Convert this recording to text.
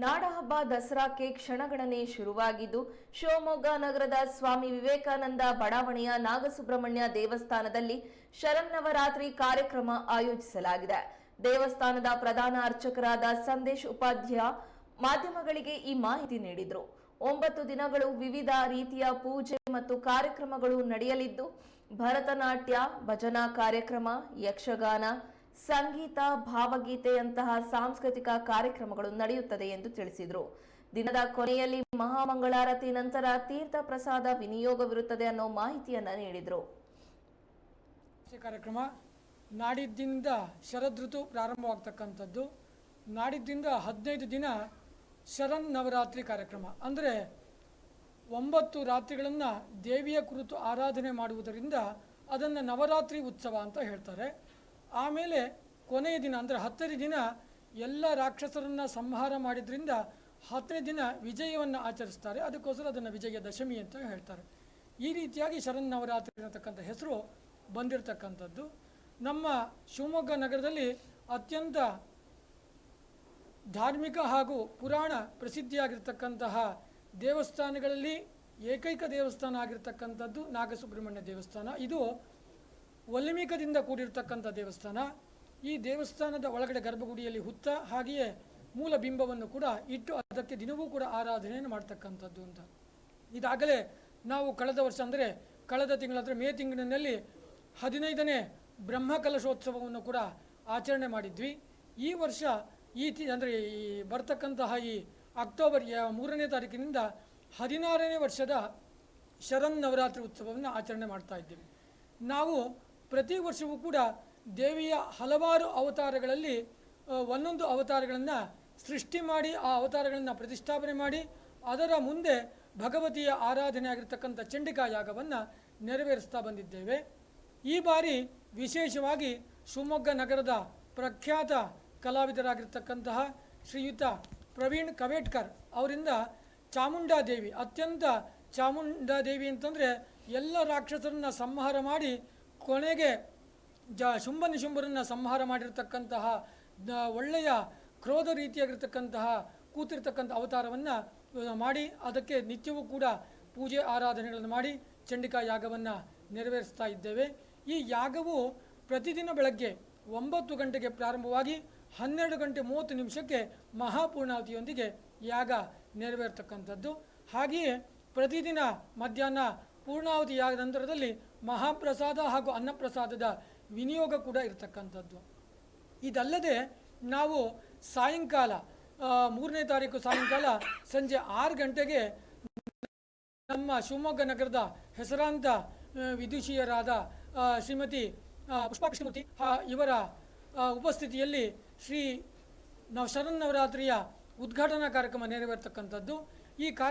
ನಾಡಹಬ್ಬ ದಸರಾಕ್ಕೆ ಕ್ಷಣಗಣನೆ ಶುರುವಾಗಿದ್ದು, ಶಿವಮೊಗ್ಗ ನಗರದ ಸ್ವಾಮಿ ವಿವೇಕಾನಂದ ಬಡಾವಣೆಯ ನಾಗಸುಬ್ರಹ್ಮಣ್ಯ ದೇವಸ್ಥಾನದಲ್ಲಿ ಶರನ್ನವರಾತ್ರಿ ಕಾರ್ಯಕ್ರಮ ಆಯೋಜಿಸಲಾಗಿದೆ. ದೇವಸ್ಥಾನದ ಪ್ರಧಾನ ಅರ್ಚಕರಾದ ಸಂದೇಶ್ ಉಪಾಧ್ಯಾಯ ಮಾಧ್ಯಮಗಳಿಗೆ ಈ ಮಾಹಿತಿ ನೀಡಿದರು. ಒಂಬತ್ತು ದಿನಗಳು ವಿವಿಧ ರೀತಿಯ ಪೂಜೆ ಮತ್ತು ಕಾರ್ಯಕ್ರಮಗಳು ನಡೆಯಲಿದ್ದು, ಭರತನಾಟ್ಯ, ಭಜನಾ ಕಾರ್ಯಕ್ರಮ, ಯಕ್ಷಗಾನ ಸಂಗೀತ, ಭಾವಗೀತೆಯಂತಹ ಸಾಂಸ್ಕೃತಿಕ ಕಾರ್ಯಕ್ರಮಗಳು ನಡೆಯುತ್ತದೆ ಎಂದು ತಿಳಿಸಿದರು. ದಿನದ ಕೊನೆಯಲ್ಲಿ ಮಹಾಮಂಗಳಾರತಿ ನಂತರ ತೀರ್ಥ ಪ್ರಸಾದ ವಿನಿಯೋಗವಿರುತ್ತದೆ ಅನ್ನೋ ಮಾಹಿತಿಯನ್ನ ನೀಡಿದರು. ಕಾರ್ಯಕ್ರಮ. ನಾಡಿದ್ದಿಂದ ಶರದ್ ಋತು ಪ್ರಾರಂಭವಾಗ್ತಕ್ಕಂಥದ್ದು. ನಾಡಿದ್ದಿಂದ ಹದಿನೈದು ದಿನ ಶರನ್ ನವರಾತ್ರಿ ಕಾರ್ಯಕ್ರಮ. ಅಂದರೆ ಒಂಬತ್ತು ರಾತ್ರಿಗಳನ್ನು ದೇವಿಯ ಕುರಿತು ಆರಾಧನೆ ಮಾಡುವುದರಿಂದ ಅದನ್ನು ನವರಾತ್ರಿ ಉತ್ಸವ ಅಂತ ಹೇಳ್ತಾರೆ. ಆಮೇಲೆ ಕೊನೆಯ ದಿನ, ಅಂದರೆ ಹತ್ತನೇ ದಿನ, ಎಲ್ಲ ರಾಕ್ಷಸರನ್ನು ಸಂಹಾರ ಮಾಡಿದ್ರಿಂದ ಹತ್ತನೇ ದಿನ ವಿಜಯವನ್ನು ಆಚರಿಸ್ತಾರೆ. ಅದಕ್ಕೋಸ್ಕರ ಅದನ್ನು ವಿಜಯ ದಶಮಿ ಅಂತ ಹೇಳ್ತಾರೆ. ಈ ರೀತಿಯಾಗಿ ಶರನ್ನವರಾತ್ರಿ ಅನ್ನತಕ್ಕಂಥ ಹೆಸರು ಬಂದಿರತಕ್ಕಂಥದ್ದು. ನಮ್ಮ ಶಿವಮೊಗ್ಗ ನಗರದಲ್ಲಿ ಅತ್ಯಂತ ಧಾರ್ಮಿಕ ಹಾಗೂ ಪುರಾಣ ಪ್ರಸಿದ್ಧಿಯಾಗಿರ್ತಕ್ಕಂತಹ ದೇವಸ್ಥಾನಗಳಲ್ಲಿ ಏಕೈಕ ದೇವಸ್ಥಾನ ಆಗಿರ್ತಕ್ಕಂಥದ್ದು ನಾಗಸುಬ್ರಹ್ಮಣ್ಯ ದೇವಸ್ಥಾನ. ಇದು ಒಲಿಮಿಕದಿಂದ ಕೂಡಿರತಕ್ಕಂಥ ದೇವಸ್ಥಾನ, ಈ ದೇವಸ್ಥಾನದ ಒಳಗಡೆ ಗರ್ಭಗುಡಿಯಲ್ಲಿ ಹುತ್ತ, ಹಾಗೆಯೇ ಮೂಲ ಬಿಂಬವನ್ನು ಕೂಡ ಇಟ್ಟು ಅದಕ್ಕೆ ದಿನವೂ ಕೂಡ ಆರಾಧನೆಯನ್ನು ಮಾಡ್ತಕ್ಕಂಥದ್ದು ಅಂತ. ಇದಾಗಲೇ ನಾವು ಕಳೆದ ವರ್ಷ ಅಂದರೆ ಕಳೆದ ತಿಂಗಳಂದರೆ ಮೇ ತಿಂಗಳಿನಲ್ಲಿ ಹದಿನೈದನೇ ಬ್ರಹ್ಮಕಲಶೋತ್ಸವವನ್ನು ಕೂಡ ಆಚರಣೆ ಮಾಡಿದ್ವಿ. ಈ ವರ್ಷ ಈ ತಿ ಅಂದರೆ ಈ ಬರ್ತಕ್ಕಂತಹ ಈ ಅಕ್ಟೋಬರ್ ಮೂರನೇ ತಾರೀಕಿನಿಂದ ಹದಿನಾರನೇ ವರ್ಷದ ಶರನ್ ನವರಾತ್ರಿ ಉತ್ಸವವನ್ನು ಆಚರಣೆ ಮಾಡ್ತಾ ಇದ್ದೀವಿ. ನಾವು ಪ್ರತಿ ವರ್ಷವೂ ಕೂಡ ದೇವಿಯ ಹಲವಾರು ಅವತಾರಗಳಲ್ಲಿ ಒಂದೊಂದು ಅವತಾರಗಳನ್ನು ಸೃಷ್ಟಿ ಮಾಡಿ, ಆ ಅವತಾರಗಳನ್ನು ಪ್ರತಿಷ್ಠಾಪನೆ ಮಾಡಿ, ಅದರ ಮುಂದೆ ಭಗವತಿಯ ಆರಾಧನೆ ಆಗಿರ್ತಕ್ಕಂಥ ಚಂಡಿಕಾ ಯಾಗವನ್ನು ನೆರವೇರಿಸ್ತಾ ಬಂದಿದ್ದೇವೆ. ಈ ಬಾರಿ ವಿಶೇಷವಾಗಿ ಶಿವಮೊಗ್ಗ ನಗರದ ಪ್ರಖ್ಯಾತ ಕಲಾವಿದರಾಗಿರ್ತಕ್ಕಂತಹ ಶ್ರೀಯುತ ಪ್ರವೀಣ್ ಕವೇಟ್ಕರ್ ಅವರಿಂದ ಚಾಮುಂಡಾದೇವಿ ಅತ್ಯಂತ ಚಾಮುಂಡಾದೇವಿ ಅಂತಂದರೆ ಎಲ್ಲ ರಾಕ್ಷಸರನ್ನು ಸಂಹಾರ ಮಾಡಿ ಕೊನೆಗೆ ಜ ಶುಂಭ ನಿಶುಂಭರನ್ನು ಸಂಹಾರ ಮಾಡಿರ್ತಕ್ಕಂತಹ ಒಳ್ಳೆಯ ಕ್ರೋಧ ರೀತಿಯಾಗಿರ್ತಕ್ಕಂತಹ, ಕೂತಿರ್ತಕ್ಕಂಥ ಅವತಾರವನ್ನು ಮಾಡಿ ಅದಕ್ಕೆ ನಿತ್ಯವೂ ಕೂಡ ಪೂಜೆ ಆರಾಧನೆಗಳನ್ನು ಮಾಡಿ ಚಂಡಿಕಾ ಯಾಗವನ್ನು ನೆರವೇರಿಸ್ತಾ ಇದ್ದೇವೆ. ಈ ಯಾಗವು ಪ್ರತಿದಿನ ಬೆಳಗ್ಗೆ ಒಂಬತ್ತು ಗಂಟೆಗೆ ಪ್ರಾರಂಭವಾಗಿ ಹನ್ನೆರಡು ಗಂಟೆ ಮೂವತ್ತು ನಿಮಿಷಕ್ಕೆ ಮಹಾಪೂರ್ಣಾವತಿಯೊಂದಿಗೆ ಯಾಗ ನೆರವೇರ್ತಕ್ಕಂಥದ್ದು. ಹಾಗೆಯೇ ಪ್ರತಿದಿನ ಮಧ್ಯಾಹ್ನ ಪೂರ್ಣಾವತಿ ಯಾಗದ ನಂತರದಲ್ಲಿ ಮಹಾಪ್ರಸಾದ ಹಾಗೂ ಅನ್ನಪ್ರಸಾದದ ವಿನಿಯೋಗ ಕೂಡ ಇರತಕ್ಕಂಥದ್ದು. ಇದಲ್ಲದೆ ನಾವು ಸಾಯಂಕಾಲ ಮೂರನೇ ತಾರೀಕು ಸಾಯಂಕಾಲ ಸಂಜೆ ಆರು ಗಂಟೆಗೆ ನಮ್ಮ ಶಿವಮೊಗ್ಗ ನಗರದ ಹೆಸರಾಂತ ವಿದುಷಿಯರಾದ ಶ್ರೀಮತಿ ಆ, ಪುಷ್ಪಾ ಇವರ ಉಪಸ್ಥಿತಿಯಲ್ಲಿ ಶ್ರೀ ನವ ಶರನ್ನವರಾತ್ರಿಯ ಉದ್ಘಾಟನಾ ಕಾರ್ಯಕ್ರಮ ನೆರವೇರ್ತಕ್ಕಂಥದ್ದು. ಈ ಕಾರ್ಯಕ್ರಮ